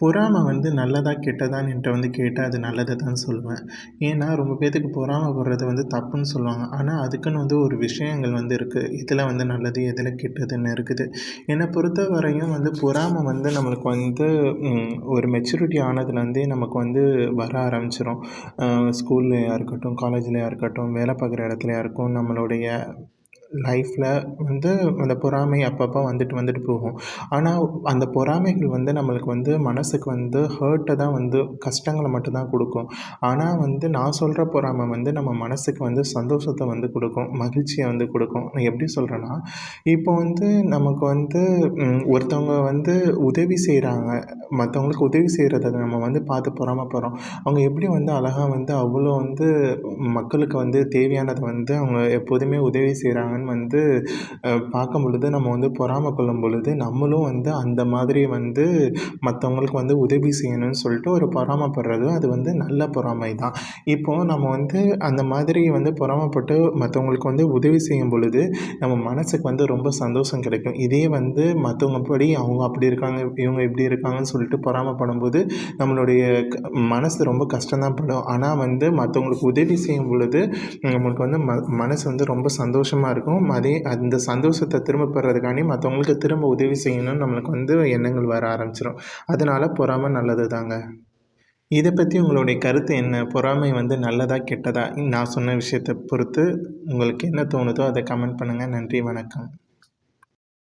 பொறாமை வந்து நல்லதா கெட்டதான்னு என்கிட்ட வந்து கேட்டால் அது நல்லதை தான் சொல்லுவேன் ஏன்னா ரொம்ப பேர்த்துக்கு பொறாமைப்படுறது வந்து தப்புன்னு சொல்லுவாங்க. ஆனால் அதுக்குன்னு வந்து ஒரு விஷயங்கள் வந்து இருக்குது இதில் வந்து நல்லது எதில் கெட்டதுன்னு இருக்குது. என்னை பொறுத்த வரையும் வந்து பொறாமை வந்து நம்மளுக்கு வந்து ஒரு மெச்சூரிட்டி ஆனதுலேருந்தே நமக்கு வந்து வர ஆரம்பிச்சிடும் ஸ்கூல்லையா இருக்கட்டும் காலேஜ்லையா இருக்கட்டும் வேலை பார்க்குற இடத்துலையா இருக்கும் நம்மளுடைய லைஃப்பில் வந்து அந்த பொறாமை அப்பப்போ வந்துட்டு வந்துட்டு போகும். ஆனால் அந்த பொறாமைகள் வந்து நம்மளுக்கு வந்து மனதுக்கு வந்து ஹர்ட்டை தான் வந்து கஷ்டங்களை மட்டும்தான் கொடுக்கும். ஆனால் வந்து நான் சொல்கிற பொறாமை வந்து நம்ம மனதுக்கு வந்து சந்தோஷத்தை வந்து கொடுக்கும் மகிழ்ச்சியை வந்து கொடுக்கும். நான் எப்படி சொல்கிறேன்னா இப்போ வந்து நமக்கு வந்து ஒருத்தவங்க வந்து உதவி செய்கிறாங்க மற்றவங்களுக்கு உதவி செய்கிறத நம்ம வந்து பார்த்து பொறாமப்படுறோம். அவங்க எப்படி வந்து அழகாக வந்து அவ்வளோ வந்து மக்களுக்கு வந்து தேவையானதை வந்து அவங்க எப்போதுமே உதவி செய்கிறாங்க மகன் வந்து பார்க்கும் பொழுது நம்ம வந்து பொறாமை கொள்ளும் பொழுது நம்மளும் வந்து அந்த மாதிரி வந்து மற்றவங்களுக்கு வந்து உதவி செய்யணும்னு சொல்லிட்டு ஒரு பொறாமைப்படுறது அது வந்து நல்ல பொறாமை தான் இப்போது நம்ம வந்து அந்த மாதிரி வந்து பொறாமைப்பட்டு மற்றவங்களுக்கு வந்து உதவி செய்யும் பொழுது நம்ம மனதுக்கு வந்து ரொம்ப சந்தோஷம் கிடைக்கும். இதே வந்து மற்றவங்க படி அவங்க அப்படி இருக்காங்க இவங்க இப்படி இருக்காங்கன்னு சொல்லிட்டு பொறாமைப்படும்போது நம்மளுடைய மனசு ரொம்ப கஷ்டம்தான் படும். ஆனால் வந்து மற்றவங்களுக்கு உதவி செய்யும் பொழுது நம்மளுக்கு வந்து ம மனசு வந்து ரொம்ப சந்தோஷமாக இருக்கும். இருக்கும். அதே அந்த சந்தோஷத்தை திரும்ப பெறதுக்காண்டி மற்றவங்களுக்கு திரும்ப உதவி செய்யணும்னு நம்மளுக்கு வந்து எண்ணங்கள் வர ஆரம்பிச்சிடும் அதனால் பொறாமை நல்லது தாங்க இதை பற்றி உங்களுடைய கருத்து என்ன? பொறாமை வந்து நல்லதா கெட்டதா? நான் சொன்ன விஷயத்தை பொறுத்து உங்களுக்கு என்ன தோணுதோ அதை கமெண்ட் பண்ணுங்கள் நன்றி வணக்கம்.